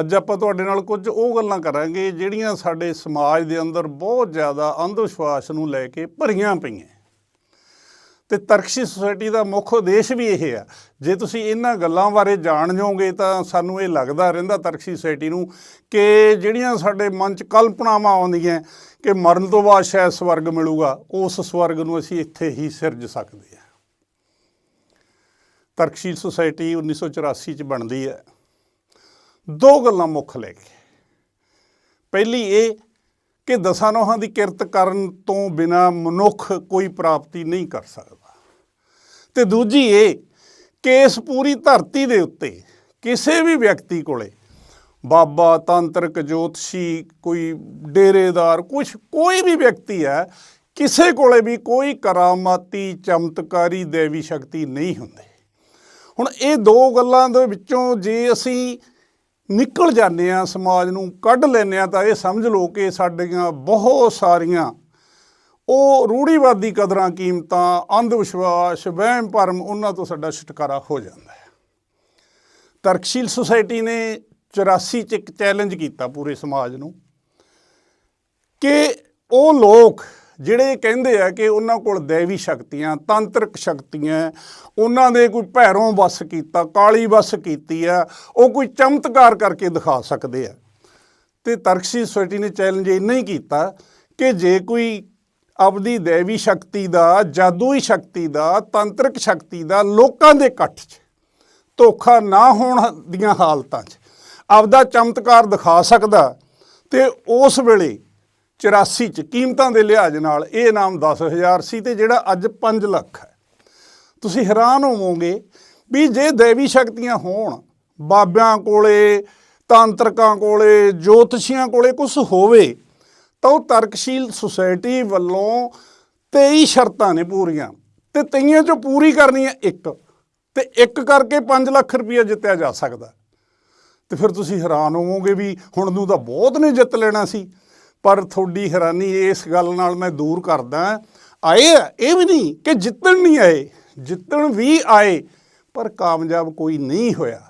ਅੱਜ ਆਪਾਂ ਤੁਹਾਡੇ ਨਾਲ ਕੁਝ ਉਹ ਗੱਲਾਂ ਕਰਾਂਗੇ ਜਿਹੜੀਆਂ ਸਾਡੇ ਸਮਾਜ ਦੇ ਅੰਦਰ ਬਹੁਤ ਜ਼ਿਆਦਾ ਅੰਧ ਵਿਸ਼ਵਾਸ ਨੂੰ ਲੈ ਕੇ ਭਰੀਆਂ ਪਈਆਂ। ਤੇ ਤਰਕਸ਼ੀ ਸੁਸਾਇਟੀ ਦਾ ਮੁੱਖ ਉਦੇਸ਼ ਵੀ ਇਹ ਆ। ਜੇ ਤੁਸੀਂ ਇਹਨਾਂ ਗੱਲਾਂ ਬਾਰੇ ਜਾਣ ਜਾਓਗੇ ਤਾਂ ਸਾਨੂੰ ਇਹ ਲੱਗਦਾ ਰਹਿੰਦਾ ਤਰਕਸ਼ੀ ਸੁਸਾਇਟੀ ਨੂੰ ਕਿ ਜਿਹੜੀਆਂ ਸਾਡੇ ਮਨ 'ਚ ਕਲਪਨਾਵਾਂ ਆਉਂਦੀਆਂ ਕਿ ਮਰਨ ਤੋਂ ਬਾਅਦ ਸ਼ਾਇਦ ਸਵਰਗ ਮਿਲੂਗਾ, ਉਸ ਸਵਰਗ ਨੂੰ ਅਸੀਂ ਇੱਥੇ ਹੀ ਸਿਰਜ ਸਕਦੇ ਹਾਂ। ਤਰਕਸ਼ੀ ਸੁਸਾਇਟੀ 1984 ਚ ਬਣਦੀ ਹੈ। ਦੋ ਗੱਲਾਂ ਮੁੱਖ ਲੈ ਕੇ। ਪਹਿਲੀ ਇਹ ਕਿ ਦਸਾਂ ਨੋਹਾਂ ਦੀ ਕਿਰਤ ਕਰਨ ਤੋਂ ਬਿਨਾ ਮਨੁੱਖ ਕੋਈ ਪ੍ਰਾਪਤੀ ਨਹੀਂ ਕਰ ਸਕਦਾ। ਤੇ ਦੂਜੀ ਇਹ ਕਿ ਇਸ ਪੂਰੀ ਧਰਤੀ ਦੇ ਉੱਤੇ ਕਿਸੇ ਵੀ ਵਿਅਕਤੀ ਕੋਲੇ ਬਾਬਾ, ਤਾਂਤਰਿਕ, ਜੋਤਸ਼ੀ, ਕੋਈ ਡੇਰੇਦਾਰ, ਕੁਛ, ਕੋਈ ਵੀ ਵਿਅਕਤੀ ਹੈ, ਕਿਸੇ ਕੋਲੇ ਵੀ ਕੋਈ ਕਰਾਮਾਤੀ, ਚਮਤਕਾਰੀ, ਦੇਵੀ ਸ਼ਕਤੀ ਨਹੀਂ ਹੁੰਦੀ। ਹੁਣ ਇਹ ਦੋ ਗੱਲਾਂ ਦੇ ਵਿੱਚੋਂ ਜੇ ਅਸੀਂ ਨਿਕਲ ਜਾਂਦੇ ਆ, ਸਮਾਜ ਨੂੰ ਕੱਢ ਲੈਂਦੇ ਆ ਤਾਂ ਇਹ ਸਮਝ ਲਓ ਕਿ ਸਾਡੀਆਂ ਬਹੁਤ ਸਾਰੀਆਂ ਉਹ ਰੂੜੀਵਾਦੀ ਕਦਰਾਂ, ਕੀਮਤਾਂ ਅੰਧ ਵਿਸ਼ਵਾਸ ਵਹਿਮ, ਭਰਮ, ਉਹਨਾਂ ਤੋਂ ਸਾਡਾ ਛੁਟਕਾਰਾ ਹੋ ਜਾਂਦਾ ਹੈ। ਤਰਕਸ਼ੀਲ ਸੁਸਾਇਟੀ ਨੇ 84 ਚ ਇੱਕ ਚੈਲੰਜ ਕੀਤਾ ਪੂਰੇ ਸਮਾਜ ਨੂੰ ਕਿ ਉਹ ਲੋਕ ਜਿਹੜੇ ਕਹਿੰਦੇ ਆ ਕਿ ਉਹਨਾਂ ਕੋਲ ਦੇਵੀ ਸ਼ਕਤੀਆਂ, ਤਾਂਤਰਿਕ ਸ਼ਕਤੀਆਂ, ਉਹਨਾਂ ਦੇ ਕੋਈ ਭੈਰੋਂ ਵਸ ਕੀਤਾ, ਕਾਲੀ ਵਸ ਕੀਤੀ ਆ, ਉਹ ਕੋਈ ਚਮਤਕਾਰ ਕਰਕੇ ਦਿਖਾ ਸਕਦੇ ਆ। ਤੇ ਤਰਕਸ਼ੀ ਸੁਸਾਇਟੀ ਨੇ ਚੈਲੰਜ ਇੰਨਾ ਹੀ ਕੀਤਾ ਕਿ ਜੇ ਕੋਈ ਆਪਦੀ ਦੇਵੀ ਸ਼ਕਤੀ ਦਾ, ਜਾਦੂਈ ਸ਼ਕਤੀ ਦਾ, ਤਾਂਤਰਿਕ ਸ਼ਕਤੀ ਦਾ ਲੋਕਾਂ ਦੇ ਇਕੱਠ 'ਚ, ਧੋਖਾ ਨਾ ਹੋਣ ਦੀਆਂ ਹਾਲਤਾਂ 'ਚ ਆਪਦਾ ਚਮਤਕਾਰ ਦਿਖਾ ਸਕਦਾ ਤੇ ਉਸ ਵੇਲੇ 84 ਚ ਕੀਮਤਾਂ ਦੇ ਲਿਹਾਜ਼ ਨਾਲ ਇਹ ਇਨਾਮ 10000 ਸੀ ਤੇ ਜਿਹੜਾ ਅੱਜ 5 ਲੱਖ ਹੈ। ਤੁਸੀਂ ਹੈਰਾਨ ਹੋਵੋਗੇ ਵੀ ਜੇ ਦੇਵੀ ਸ਼ਕਤੀਆਂ ਹੋਣ, ਬਾਬਿਆਂ ਕੋਲੇ, ਤਾਂਤਰਿਕਾਂ ਕੋਲੇ, ਜੋਤਸ਼ੀਆਂ ਕੋਲੇ ਕੁਝ ਹੋਵੇ, ਤਾਂ ਉਹ ਤਰਕਸ਼ੀਲ ਸੁਸਾਇਟੀ ਵੱਲੋਂ 23 ਸ਼ਰਤਾਂ ਨੇ ਪੂਰੀਆਂ ਤੇ ਤਈਆਂ ਚੋਂ ਪੂਰੀ ਕਰਨੀ ਹੈ ਇੱਕ ਤੇ ਇੱਕ ਕਰਕੇ 5 ਲੱਖ ਰੁਪਇਆ ਜਿੱਤਿਆ ਜਾ ਸਕਦਾ। ਤੇ ਫਿਰ ਤੁਸੀਂ ਹੈਰਾਨ ਹੋਵੋਗੇ ਵੀ ਹੁਣ ਨੂੰ ਤਾਂ ਬਹੁਤ ਨੇ ਜਿੱਤ ਲੈਣਾ ਸੀ। ਪਰ ਤੁਹਾਡੀ ਹੈਰਾਨੀ ਇਸ ਗੱਲ ਨਾਲ ਮੈਂ ਦੂਰ ਕਰਦਾ। ਆਏ ਆ, ਇਹ ਵੀ ਨਹੀਂ ਕਿ ਜਿੱਤਣ ਨਹੀਂ ਆਏ ਜਿੱਤਣ ਵੀ ਆਏ ਪਰ ਕਾਮਯਾਬ ਕੋਈ ਨਹੀਂ ਹੋਇਆ।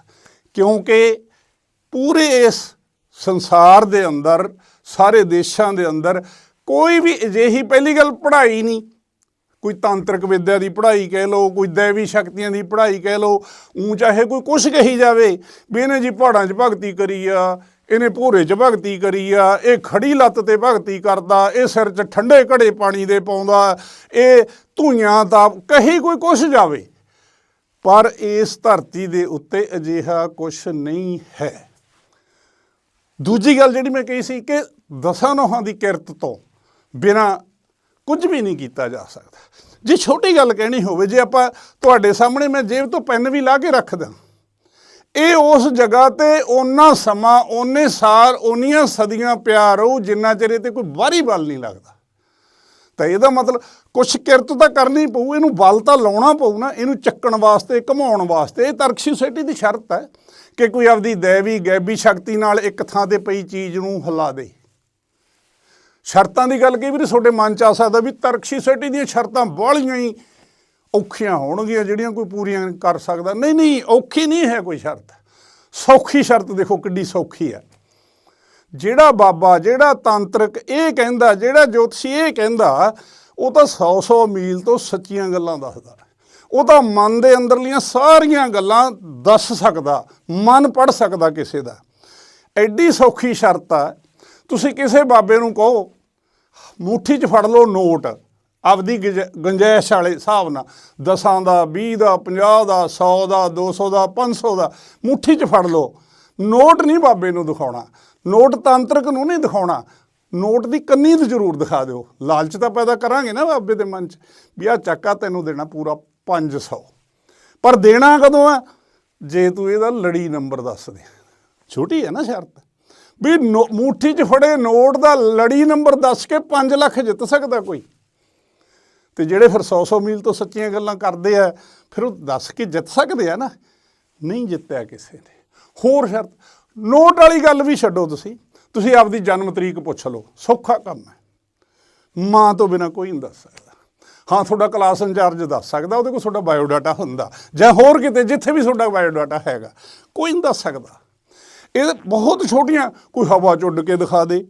ਕਿਉਂਕਿ ਪੂਰੇ ਇਸ ਸੰਸਾਰ ਦੇ ਅੰਦਰ ਸਾਰੇ ਦੇਸ਼ਾਂ ਦੇ ਅੰਦਰ ਕੋਈ ਵੀ ਅਜਿਹੀ ਪਹਿਲੀ ਗੱਲ ਪੜ੍ਹਾਈ ਨਹੀਂ। ਕੋਈ ਤਾਂਤਰਿਕ ਵਿਦਿਆ ਦੀ ਪੜ੍ਹਾਈ ਕਹਿ ਲਓ ਕੋਈ ਦੇਵੀ ਸ਼ਕਤੀਆਂ ਦੀ ਪੜ੍ਹਾਈ ਕਹਿ ਲਓ ਊਂ ਚਾਹੇ ਕੋਈ ਕੁਛ ਕਹੀ ਜਾਵੇ ਵੀ ਇਹਨੇ ਜੀ ਪਹਾੜਾਂ 'ਚ ਭਗਤੀ ਕਰੀ ਆ ਇਹਨੇ ਭੋਰੇ 'ਚ ਭਗਤੀ ਕਰੀ ਆ, ਇਹ ਖੜੀ ਲੱਤ ਤੇ ਭਗਤੀ ਕਰਦਾ, ਇਹ ਸਿਰ 'ਚ ਠੰਡੇ ਘੜੇ ਪਾਣੀ ਦੇ ਪਾਉਂਦਾ, ਇਹ ਧੂਈਆਂ ਦਾ ਕਹੀ ਕੋਈ ਕੁਛ ਜਾਵੇ। ਪਰ ਇਸ ਧਰਤੀ ਦੇ ਉੱਤੇ ਅਜਿਹਾ ਕੁਛ ਨਹੀਂ ਹੈ। ਦੂਜੀ ਗੱਲ ਜਿਹੜੀ ਮੈਂ ਕਹੀ ਸੀ ਕਿ ਦਸਾਂ ਨੋਹਾਂ ਦੀ ਕਿਰਤ ਤੋਂ ਬਿਨਾ ਕੁਝ ਵੀ ਨਹੀਂ ਕੀਤਾ ਜਾ ਸਕਦਾ। ਜੇ ਛੋਟੀ ਗੱਲ ਕਹਿਣੀ ਹੋਵੇ, ਜੇ ਆਪਾਂ ਤੁਹਾਡੇ ਸਾਹਮਣੇ ਮੈਂ ਜੇਬ ਤੋਂ ਪੈਨ ਵੀ ਲਾ ਕੇ ਰੱਖ ਦਾਂ ਇਹ ਉਸ ਜਗ੍ਹਾ ਤੇ ਓਨਾ ਸਮਾਂ, ਓਨੇ ਸਾਲ, ਓਨੀਆਂ ਸਦੀਆਂ ਪਿਆ ਰਹੂ, ਜਿੰਨਾ ਚਿਰ ਇਹ ਤੇ ਕੋਈ ਬਾਹਰੀ ਬਲ ਨਹੀਂ ਲੱਗਦਾ। ਤਾਂ ਇਹਦਾ ਮਤਲਬ ਕੁਛ ਕਿਰਤ ਤਾਂ ਕਰਨੀ ਪਊ, ਇਹਨੂੰ ਬਲ ਤਾਂ ਲਾਉਣਾ ਪਊ ਨਾ, ਇਹਨੂੰ ਚੱਕਣ ਵਾਸਤੇ, ਘਮਾਉਣ ਵਾਸਤੇ, ਇਹ ਤਰਕਸ਼ੀ ਸੋਸਾਇਟੀ ਦੀ ਸ਼ਰਤ ਹੈ ਕਿ ਕੋਈ ਆਪਦੀ ਦੇਵੀ, ਗੈਬੀ ਸ਼ਕਤੀ ਨਾਲ ਇੱਕ ਥਾਂ ਤੇ ਪਈ ਚੀਜ਼ ਨੂੰ ਹਿਲਾ ਦੇ। ਸ਼ਰਤਾਂ ਦੀ ਗੱਲ ਕਈ ਵੀ ਤੁਹਾਡੇ ਮਨ ਚ ਆ ਸਕਦਾ ਵੀ ਤਰਕਸ਼ੀ ਸੋਸਾਇਟੀ ਦੀਆਂ ਸ਼ਰਤਾਂ ਬਾਹਲੀਆਂ ਹੀ ਔਖੀਆਂ ਹੋਣਗੀਆਂ, ਜਿਹੜੀਆਂ ਕੋਈ ਪੂਰੀਆਂ ਕਰ ਸਕਦਾ। ਨਹੀਂ ਨਹੀਂ, ਔਖੀ ਨਹੀਂ ਹੈ ਕੋਈ ਸ਼ਰਤ। ਸੌਖੀ ਸ਼ਰਤ ਦੇਖੋ ਕਿੱਡੀ ਸੌਖੀ ਹੈ। ਜਿਹੜਾ ਬਾਬਾ, ਜਿਹੜਾ ਤਾਂਤਰਿਕ ਇਹ ਕਹਿੰਦਾ, ਜਿਹੜਾ ਜੋਤਸ਼ੀ ਇਹ ਕਹਿੰਦਾ, ਉਹ ਤਾਂ 100-100 ਮੀਲ ਤੋਂ ਸੱਚੀਆਂ ਗੱਲਾਂ ਦੱਸਦਾ। ਉਹ ਤਾਂ ਮਨ ਦੇ ਅੰਦਰਲੀਆਂ ਸਾਰੀਆਂ ਗੱਲਾਂ ਦੱਸ ਸਕਦਾ, ਮਨ ਪੜ ਸਕਦਾ ਕਿਸੇ ਦਾ। ਐਡੀ ਸੌਖੀ ਸ਼ਰਤ ਆ। ਤੁਸੀਂ ਕਿਸੇ ਬਾਬੇ ਨੂੰ ਕਹੋ, ਮੁੱਠੀ 'ਚ ਫੜ ਲਓ ਨੋਟ। ਆਪਦੀ ਗੰਜ- ਗੁੰਜਾਇਸ਼ ਵਾਲੇ ਹਿਸਾਬ ਨਾਲ। ਦਸਾਂ ਦਾ 20 ਦਾ 50 ਦਾ 100 ਦਾ 200 ਦਾ 500 ਦਾ, ਮੁੱਠੀ 'ਚ ਫੜ ਲਓ। ਨੋਟ ਨਹੀਂ ਬਾਬੇ ਨੂੰ ਦਿਖਾਉਣਾ। ਨੋਟ ਤਾਂਤਰਿਕ ਨੂੰ ਨਹੀਂ ਦਿਖਾਉਣਾ। ਨੋਟ ਦੀ ਕੰਨੀ ਤੇ ਜ਼ਰੂਰ ਦਿਖਾ ਦਿਓ। ਲਾਲਚ ਤਾਂ ਪੈਦਾ ਕਰਾਂਗੇ ਨਾ ਬਾਬੇ ਦੇ ਮਨ 'ਚ, ਵੀ ਆ ਚੱਕਾ ਤੈਨੂੰ ਦੇਣਾ ਪੂਰਾ 500 ਪਰ ਦੇਣਾ ਕਦੋਂ ਆ? ਜੇ ਤੂੰ ਇਹਦਾ ਲੜੀ ਨੰਬਰ ਦੱਸ ਦੇ। ਛੋਟੀ ਹੈ ਨਾ ਸ਼ਰਤ। ਵੀ ਨੋ- ਮੁੱਠੀ 'ਚ ਫੜੇ ਨੋਟ ਦਾ ਲੜੀ ਨੰਬਰ ਦੱਸ ਕੇ 5 ਲੱਖ ਜਿੱਤ ਸਕਦਾ ਕੋਈ। ਤੇ ਜਿਹੜੇ ਫਿਰ 100-100 ਮੀਲ ਤੋਂ ਸੱਚੀਆਂ ਗੱਲਾਂ ਕਰਦੇ ਆ, ਫਿਰ ਉਹ ਦੱਸ ਕੇ ਜਿੱਤ ਸਕਦੇ ਆ ਨਾ। ਨਹੀਂ ਜਿੱਤਿਆ ਕਿਸੇ ਨੇ। ਹੋਰ ਸ਼ਰਤ, ਨੋਟ ਵਾਲੀ ਗੱਲ ਵੀ ਛੱਡੋ ਤੁਸੀਂ। ਤੁਸੀਂ ਆਪਦੀ ਜਨਮ ਤਰੀਕ ਪੁੱਛ ਲਓ, ਸੌਖਾ ਕੰਮ ਹੈ। ਮਾਂ ਤੋਂ ਬਿਨਾ ਕੋਈ ਨਹੀਂ ਦੱਸ ਸਕਦਾ। ਹਾਂ, ਤੁਹਾਡਾ ਕਲਾਸ ਇੰਚਾਰਜ ਦੱਸ ਸਕਦਾ, ਉਹਦੇ ਕੋਲ ਤੁਹਾਡਾ ਬਾਇਓਡਾਟਾ ਹੁੰਦਾ। ਜਾਂ ਹੋਰ ਕਿਤੇ ਜਿੱਥੇ ਵੀ ਤੁਹਾਡਾ ਬਾਇਓਡਾਟਾ ਹੈਗਾ, ਕੋਈ ਨਹੀਂ ਦੱਸ ਸਕਦਾ। ਇਹ ਬਹੁਤ ਛੋਟੀਆਂ, ਕੋਈ ਹਵਾ 'ਚ ਉੱਡ ਕੇ ਦਿਖਾ ਦੇ,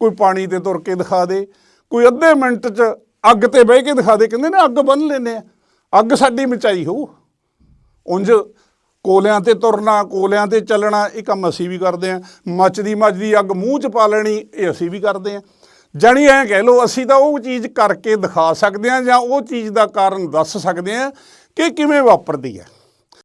ਕੋਈ ਪਾਣੀ ਤੇ ਤੁਰ ਕੇ ਦਿਖਾ ਦੇ, ਕੋਈ ਅੱਧੇ ਮਿੰਟ 'ਚ ਅੱਗ ਤੇ ਬਹਿ ਕੇ ਦਿਖਾ ਦੇ, ਕਹਿੰਦੇ ਨੇ ਅੱਗ ਬੰਨ ਲੈਨੇ ਆ। ਅੱਗ ਸਾਡੀ ਮਚਾਈ ਹੋਊ। ਉਂਝ ਕੋਲਿਆਂ ਤੇ ਤੁਰਨਾ, ਕੋਲਿਆਂ ਤੇ ਚੱਲਣਾ, ਇਹ ਕੰਮ ਅਸੀਂ ਵੀ ਕਰਦੇ ਆਂ। ਮੱਚਦੀ ਮੱਚਦੀ ਅੱਗ ਮੂੰਹ 'ਚ ਪਾ ਲੈਣੀ, ਇਹ ਅਸੀਂ ਵੀ ਕਰਦੇ ਆਂ। ਜਾਣੀ ਐਂ ਕਹਿ ਲਓ, ਅਸੀਂ ਤਾਂ ਉਹ ਚੀਜ਼ ਕਰਕੇ ਦਿਖਾ ਸਕਦੇ ਆਂ ਜਾਂ ਉਹ ਚੀਜ਼ ਦਾ ਕਾਰਨ ਦੱਸ ਸਕਦੇ ਆਂ ਕਿ ਕਿਵੇਂ ਵਾਪਰਦੀ ਹੈ